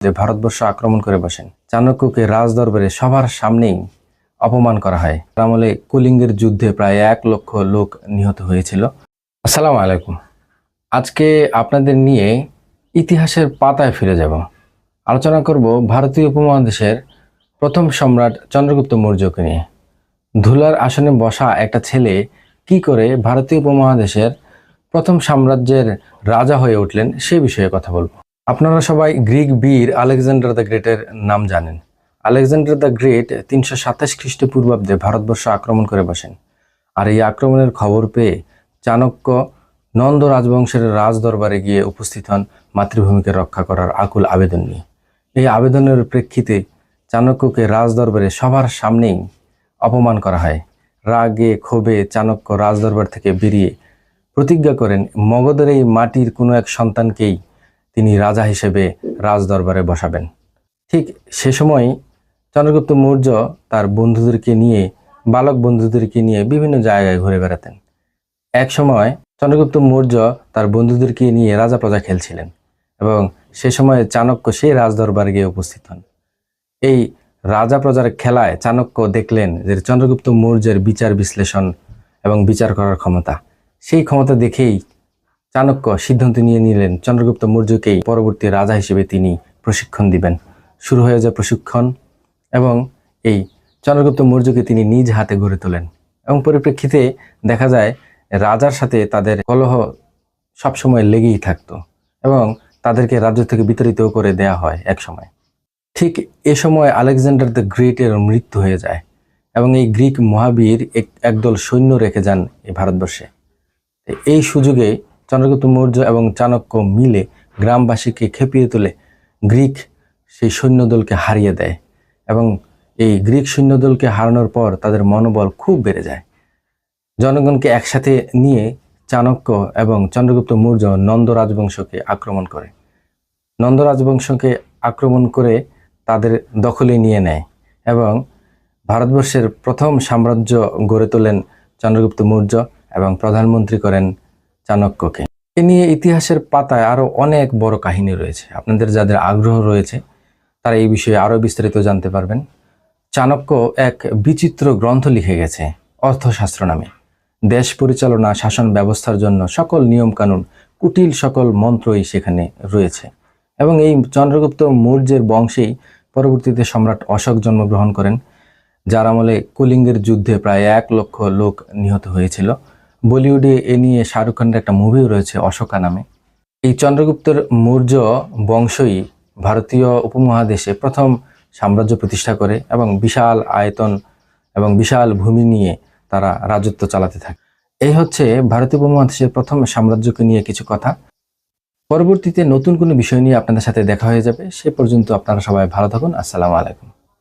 যে ভারতবর্ষ আক্রমণ করে বসেন। চাণক্যকে রাজ দরবারে সবার সামনেই অপমান করা হয়। আমলে কুলিঙ্গের যুদ্ধে প্রায় এক লক্ষ লোক নিহত হয়েছিল। আসসালামু আলাইকুম। আজকে আপনাদের নিয়ে ইতিহাসের পাতায় ফিরে যাব। আলোচনা করব ভারতীয় উপমহাদেশের প্রথম সম্রাট চন্দ্রগুপ্ত মৌর্যকে নিয়ে। ধুলার আসনে বসা একটা ছেলে কি করে ভারতীয় উপমহাদেশের প্রথম সাম্রাজ্যের রাজা হয়ে উঠলেন সে বিষয়ে কথা বলব। আপনারা সবাই গ্রিক বীর আলেকজান্ডার দ্য গ্রেটের নাম জানেন। আলেকজান্ডার দ্য গ্রেট তিনশো সাতাশ খ্রিস্টপূর্বাব্দে ভারতবর্ষ আক্রমণ করে বসেন। আর এই আক্রমণের খবর পেয়ে চাণক্য নন্দ রাজবংশের রাজ দরবারে গিয়ে উপস্থিত হন মাতৃভূমিকে রক্ষা করার আকুল আবেদন নিয়ে। এই আবেদনের প্রেক্ষিতে চাণক্যকে রাজ দরবারে সবার সামনেই অপমান করা হয়। রাগে, ক্ষোভে চাণক্য রাজদরবার থেকে বেরিয়ে প্রতিজ্ঞা করেন, মগধের এই মাটির কোনো এক সন্তানকেই তিনি রাজা হিসেবে রাজদরবারে বসাবেন। ঠিক সে সময় চন্দ্রগুপ্ত মৌর্য তার বন্ধুদেরকে নিয়ে, বালক বন্ধুদেরকে নিয়ে বিভিন্ন জায়গায় ঘুরে বেড়াতেন। এক সময় চন্দ্রগুপ্ত মৌর্য তার বন্ধুদেরকে নিয়ে রাজা প্রজা খেলছিলেন এবং সে সময় চাণক্য সেই রাজদরবারে গিয়ে উপস্থিত হন। এই রাজা প্রজার খেলায় চাণক্য দেখলেন যে চন্দ্রগুপ্ত মৌর্যের বিচার বিশ্লেষণ এবং বিচার করার ক্ষমতা। সেই ক্ষমতা দেখেই চাণক্য সিদ্ধান্ত নিয়ে নিলেন। চন্দ্রগুপ্ত মৌর্যকেই পরবর্তী রাজা হিসেবে তিনি প্রশিক্ষণ দিবেন। শুরু হয়ে যায় প্রশিক্ষণ এবং এই চন্দ্রগুপ্ত মৌর্যকে তিনি নিজ হাতে গড়ে তোলেন। এবং পরিপ্রেক্ষিতে দেখা যায়, রাজার সাথে তাদের কলহ সবসময় লেগেই থাকতো এবং তাদেরকে রাজ্য থেকে বিতাড়িত করে দেয়া হয় এক সময় ঠিক এ সময় আলেকজান্ডার দ্য গ্রেটের মৃত্যু হয়ে যায় এবং এই গ্রিক মহাবীর এক- একদল সৈন্য রেখে যান এই ভারতবর্ষে। এই সুযোগে চন্দ্রগুপ্ত মৌর্য এবং চাণক্য মিলে গ্রামবাসীকে খেপিয়ে তোলে। গ্রিক সেই সৈন্যদলকে হারিয়ে দেয় এবং এই গ্রিক সৈন্যদলকে হারানোর পর তাদের মনোবল খুব বেড়ে যায়। জনগণকে একসাথে নিয়ে চাণক্য এবং চন্দ্রগুপ্ত মৌর্য নন্দ রাজবংশকে আক্রমণ করে। নন্দ রাজবংশকে আক্রমণ করে তাদের দখলে নিয়ে নেয় এবং ভারতবর্ষের প্রথম সাম্রাজ্য গড়ে তোলেন চন্দ্রগুপ্ত মৌর্য এবং প্রধানমন্ত্রী করেন চাণক্যকে। এ নিয়ে ইতিহাসের পাতায় আরও অনেক বড় কাহিনী রয়েছে। আপনাদের যাদের আগ্রহ রয়েছে, তারা এই বিষয়ে আরও বিস্তারিত জানতে পারবেন। চাণক্য এক বিচিত্র গ্রন্থ লিখে গেছে, অর্থশাস্ত্র নামে। দেশ পরিচালনা, শাসন ব্যবস্থার জন্য সকল নিয়মকানুন, কুটিল সকল মন্ত্রই সেখানে রয়েছে। এবং এই চন্দ্রগুপ্ত মৌর্যের বংশেই পরবর্তীতে সম্রাট অশোক জন্মগ্রহণ করেন, যার আমলে কুলিঙ্গের যুদ্ধে প্রায় এক লক্ষ লোক নিহত হয়েছিল। বলিউডে এ নিয়ে শাহরুখ খানের একটা মুভিও রয়েছে, অশোকা নামে। এই চন্দ্রগুপ্তের মৌর্য বংশই ভারতীয় উপমহাদেশে প্রথম সাম্রাজ্য প্রতিষ্ঠা করে এবং বিশাল আয়তন এবং বিশাল ভূমি নিয়ে তারা রাজত্ব চালাতে থাকে। এই হচ্ছে ভারতীয় উপমহাদেশের প্রথম সাম্রাজ্যকে নিয়ে কিছু কথা। পরবর্তীতে নতুন কোনো বিষয় নিয়ে আপনাদের সাথে দেখা হয়ে যাবে, সে পর্যন্ত আপনারা সবাই ভালো থাকুন। আসসালামু আলাইকুম।